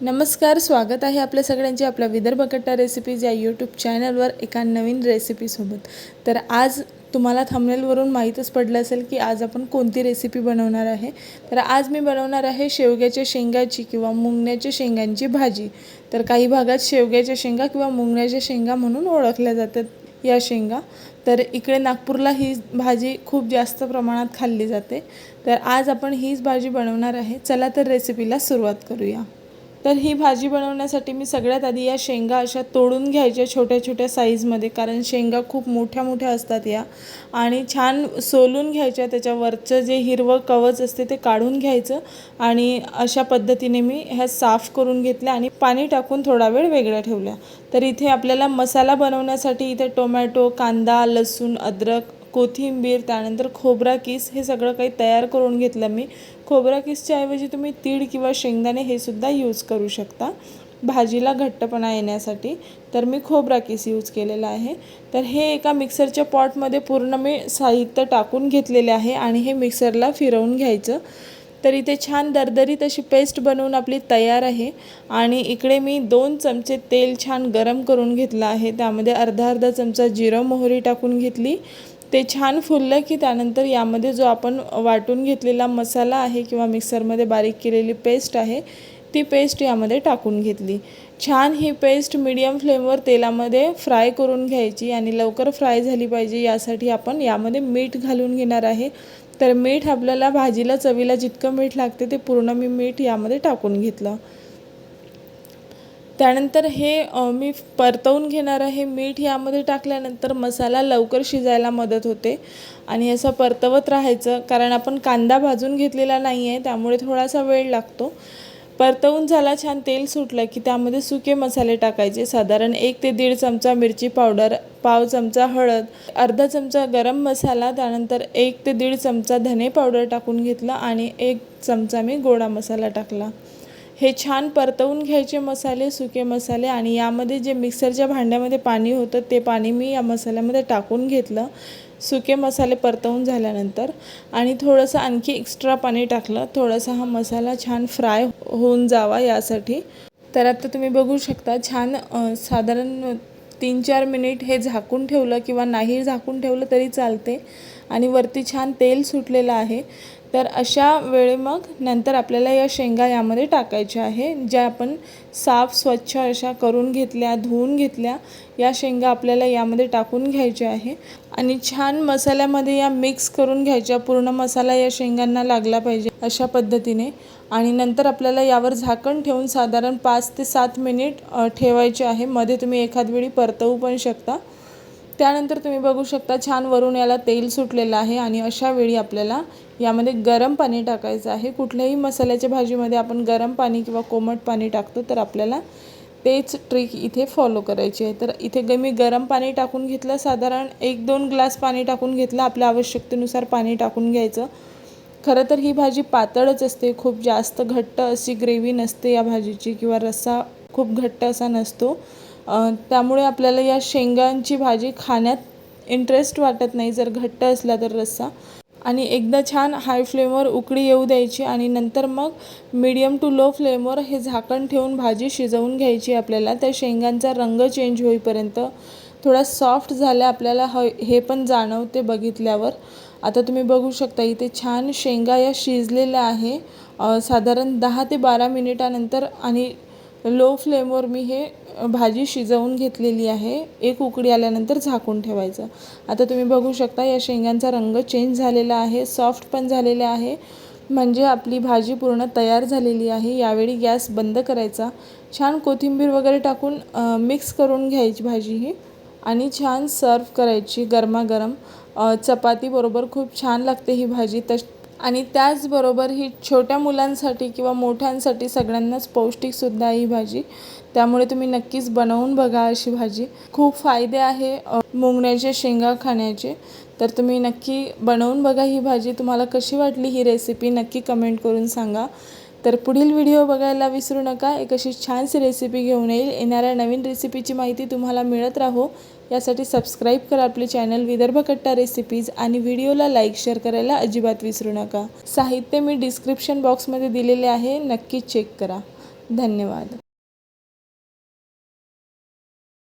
नमस्कार स्वागत आहे आपल्या सगळ्यांचे आपल्या विदर्भ कट्टा रेसिपीज या यूट्यूब चॅनलवर एका नवीन रेसिपीसोबत तर आज तुम्हाला थंबनेलवरून माहीतच पडलं असेल की आज आपण कोणती रेसिपी बनवणार आहे. तर आज मी बनवणार आहे शेवग्याच्या शेंगाची किंवा मुंगण्याच्या शेंगांची भाजी. तर काही भागात शेवग्याच्या शेंगा किंवा मुंगण्याच्या शेंगा म्हणून ओळखल्या जातात या शेंगा. तर इकडे नागपूरला ही भाजी खूप जास्त प्रमाणात खाल्ली जाते. तर आज आपण हीच भाजी बनवणार आहे. चला तर रेसिपीला सुरुवात करूया. तर ही भाजी बनवण्यासाठी मी सगळ्यात आधी या शेंगा अशा तोडून घ्यायच्या छोट्या छोट्या साईजमध्ये कारण शेंगा खूप मोठ्या मोठ्या असतात या. आणि छान सोलून घ्यायच्या त्याच्यावरचं जे हिरवं कवच असते ते काढून घ्यायचं. आणि अशा पद्धतीने मी ह्या साफ करून घेतल्या आणि पाणी टाकून थोडा वेळ वेगळ्या ठेवल्या. तर इथे आपल्याला मसाला बनवण्यासाठी इथे टोमॅटो कांदा लसूण अद्रक कोथिंबीर त्यानंतर खोबरा किस हे सगळं काही तयार करून घेतलं मी. खोबरा किसच्या ऐवजी तुम्ही तीळ किंवा शेंगदाणे हे सुद्धा यूज करू शकता. भाजीला घट्टपणा येण्यासाठी तर मी खोबरा किस यूज केलेला आहे. तर हे एका मिक्सरच्या पॉटमध्ये पूर्ण मी साहित्य टाकून घेतलेले आहे आणि हे मिक्सरला फिरवून घ्यायचं. तर इथे छान दरदरीत अशी पेस्ट बनवून आपली तयार आहे आणि इकडे मी दोन चमचे तेल छान गरम करून घेतलं आहे. त्यामध्ये अर्धा अर्धा चमचा जिरं मोहरी टाकून घेतली. ते छान फुललं की त्यानंतर यामध्ये जो आपण वाटून घेतलेला मसाला आहे किंवा मिक्सरमध्ये बारीक केलेली पेस्ट आहे ती पेस्ट यामध्ये टाकून घेतली. छान ही पेस्ट मीडियम फ्लेमवर तेलामध्ये फ्राय करून घ्यायची आणि लवकर फ्राय झाली पाहिजे यासाठी आपण यामध्ये मीठ घालून घेणार आहे. तर मीठ आपल्याला भाजीला चवीला जितकं मीठ लागते ते पूर्ण मी मीठ यामध्ये टाकून घेतलं. त्यानंतर हे मी परतवून घेणार आहे. मीठ यामध्ये टाकल्यानंतर मसाला लवकर शिजायला मदत होते. आणि असं परतवत राहायचं. कारण आपण कांदा भाजून घेतलेला नाही आहे त्यामुळे थोडासा वेळ लागतो. परतवून झाला छान तेल सुटलं की त्यामध्ये सुके मसाले टाकायचे. साधारण एक ते दीड चमचा मिरची पावडर पाव चमचा हळद अर्धा चमचा गरम मसाला त्यानंतर एक ते दीड चमचा धने पावडर टाकून घेतला आणि एक चमचा मी गोडा मसाला टाकला. हे छान परतवून घ्यायचे मसाले सुके मसाले आणि यामध्ये जे मिक्सरच्या भांड्यामध्ये पाणी होतं ते पाणी मी या मसाल्यामध्ये टाकून घेतलं. सुके मसाले परतवून झाल्यानंतर आणि थोडंसं आणखी एक्स्ट्रा पाणी टाकलं. थोडासा हा मसाला छान फ्राय होऊन जावा यासाठी. तर आता तुम्ही बघू शकता छान साधारण तीन चार मिनिट हे झाकून ठेवलं किंवा नाही झाकून ठेवलं तरी चालते. आणि वरती छान तेल सुटलेलं आहे. तर अशा वेळे मग नंतर आपल्याला या शेंगा यामध्ये टाकायच्या आहे ज्या आपण साफ स्वच्छ अशा करून घेतल्या धुवून घेतल्या या शेंगा आपल्याला यामध्ये टाकून घ्यायच्या आहे. आणि छान मसाल्यामध्ये या मिक्स करून घ्यायच्या पूर्ण मसाला या शेंगांना लागला पाहिजे अशा पद्धतीने. आणि नंतर आपल्याला यावर झाकण ठेवून साधारण पाच ते सात मिनिट ठेवायचे आहे. मध्ये तुम्ही एखाद वेळी परतवू पण शकता. त्यानंतर तुम्ही बघू शकता छान वरून याला तेल सुटलेलं आहे आणि अशा वेळी आपल्याला यामध्ये गरम पाणी टाकायचं आहे. कुठल्याही मसाल्याच्या भाजीमध्ये आपण गरम पाणी किंवा कोमट पाणी टाकतो तर आपल्याला तेच ट्रिक इथे फॉलो करायची आहे. तर इथे ग मी गरम पाणी टाकून घेतलं. साधारण एक दोन ग्लास पाणी टाकून घेतलं. आपल्या आवश्यकतेनुसार पाणी टाकून घ्यायचं. खरं तर ही भाजी पातळच असते. खूप जास्त घट्ट अशी ग्रेव्ही नसते या भाजीची किंवा रस्सा खूप घट्ट असा नसतो. त्यामुळे आपल्याला या शेंगांची भाजी खाण्यात इंटरेस्ट वाटत नाही. जर घट्ट असला तर रस्सा. आणि एकदा छान हाय फ्लेमवर उकळी येऊ द्यायची आणि नंतर मग मीडियम टू लो फ्लेमवर हे झाकण ठेवून भाजी शिजवून घ्यायची आपल्याला. त्या शेंगांचा रंग चेंज होईपर्यंत थोडा सॉफ्ट झाल्या आपल्याला ह हे पण जाणवते बघितल्यावर. आता तुम्ही बघू शकता इथे छान शेंगा या शिजलेल्या आहे. साधारण दहा ते बारा मिनिटानंतर आणि लो फ्लेमवर मी हे भाजी शिजवून घेतलेली आहे. एक उकडी आल्यानंतर झाकून ठेवायचं. आता तुम्ही बघू शकता या शेंगांचा रंग चेंज झालेला आहे सॉफ्ट पण झालेला आहे. म्हणजे आपली भाजी पूर्ण तयार झालेली आहे. यावेळी गॅस बंद करायचा. छान कोथिंबीर वगैरे टाकून मिक्स करून घ्यायची भाजी ही. आणि छान सर्व करायची गरमागरम. चपातीबरोबर खूप छान लागते ही भाजी. तश आणि त्याचबरोबर ही छोट्या मुलांसाठी किंवा मोठ्यांसाठी सगळ्यांनाच पौष्टिकसुद्धा ही भाजी. त्यामुळे तुम्ही नक्कीच बनवून बघा अशी भाजी. खूप फायदे आहे मुंगण्याचे शेंगा खाण्याचे. तर तुम्ही नक्की बनवून बघा ही भाजी. तुम्हाला कशी वाटली ही रेसिपी नक्की कमेंट करून सांगा. तर पुढील व्हिडिओ बघायला विसरू नका. एक अशी छानशी रेसिपी घेऊन येईल. येणाऱ्या नवीन रेसिपीची माहिती तुम्हाला मिळत राहो. यासाठी सबस्क्राईब करा आपले चॅनल विदर्भ कट्टा रेसिपीज आणि व्हिडिओला लाईक शेअर करायला अजिबात विसरू नका. साहित्य मी डिस्क्रिप्शन बॉक्समध्ये दिलेले आहे. नक्की चेक करा. धन्यवाद.